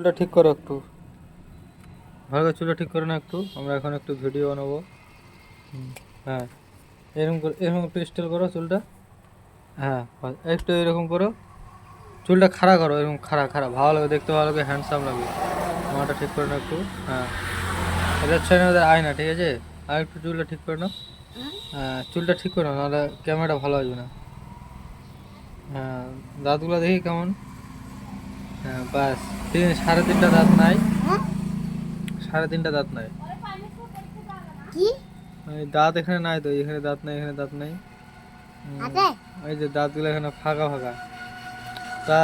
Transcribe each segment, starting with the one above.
চুলটা ঠিক করো একটু। ভালো করে চুলটা ঠিক করো না একটু আমরা এখন একটু ভিডিও বানাবো। হ্যাঁ এরকম করে এরকম একটু স্টাইল করো চুলটা। হ্যাঁ একটু এরকম করো। চুলটা খাড়া করো এরকম খাড়া খাড়া ভালো লাগে দেখতে ভালো লাগে হ্যান্ডসাম লাগবে আমারটা ঠিক করে নাও একটু হ্যাঁ। এটা হচ্ছে আমাদের আয়না ঠিক আছে? আর একটু চুলটা ঠিক করে নাও। হ্যাঁ চুলটা ঠিক করে নাও নাহলে ক্যামেরাটা ভালো আসবে না। হ্যাঁ দাঁতগুলো দেখি কেমন? হ্যাঁ বাস। তিন সাড়ে তিনটা দাঁত নাই। সাড়ে তিনটা দাঁত নাই। কি? দাঁত এখানে নাই তো এখানে দাঁত নাই এখানে দাঁত নাই। এই যে দাঁতগুলো এখানে ফাঁকা ফাঁকা। তা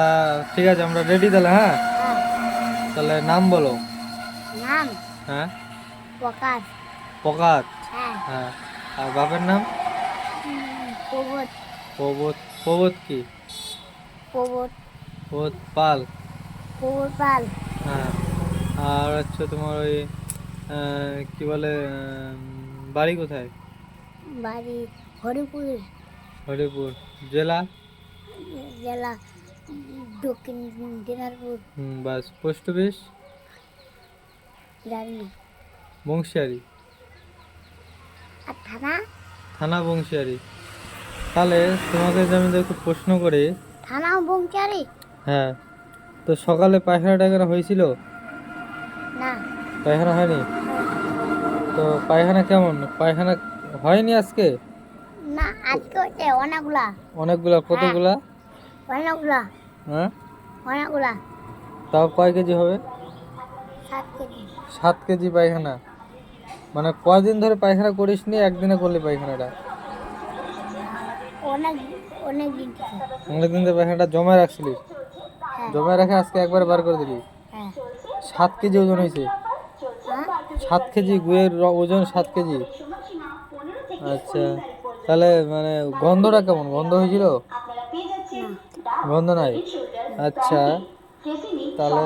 ঠিক আছে আমরা রেডি তাহলে হ্যাঁ? হ্যাঁ। তাহলে নাম বলো। নাম? হ্যাঁ? পকাত হ্যাঁ। হ্যাঁ। আর বাপের নাম? প্রবোধ। প্রবোধ। প্রবোধ কি? প্রবোধ। প্রবোধ পাল। প্রবোধ হ্যাঁ আর হচ্ছে তোমার ওই কি বলে বাড়ি কোথায়? বাড়ি হরিপুর। হরিপুর জেলা? জেলা দক্ষিণ দিনাজপুর। হুম বাস পোস্ট অফিস? জানি বংশিয়ারি? আর থানা? থানা বংশিয়ারি। তাহলে তোমাকে যে আমি একটু প্রশ্ন করি। থানা বংচারি হ্যাঁ। তো সকালে পায়খানা টায়খানা হয়েছিল? না। পায়খানা হয়নি? তো পায়খানা কেমন? পায়খানা হয়নি আজকে? না আজকে হচ্ছে অনেকগুলা। অনেকগুলা কতগুলা? অনেকগুলা। হ্যাঁ? অনেকগুলা। তাও কয় কেজি হবে? সাত কেজি। সাত কেজি পায়খানা। মানে কয়দিন ধরে পায়খানা করিস নি একদিনে করলি পায়খানাটা? অনেক অনেক দিন থেকে। অনেকদিন ধরে পায়খানাটা জমা রাখছিলি হ্যাঁ। রাখে রেখে আজকে একবার বার করে দিলি হ্যাঁ। সাত কেজি ওজন হয়েছে। হ্যাঁ। সাত কেজি গুয়ের ওজন সাত কেজি। আচ্ছা তাহলে মানে গন্ধটা কেমন? গন্ধ হয়েছিল? গন্ধ নাই। আচ্ছা তাহলে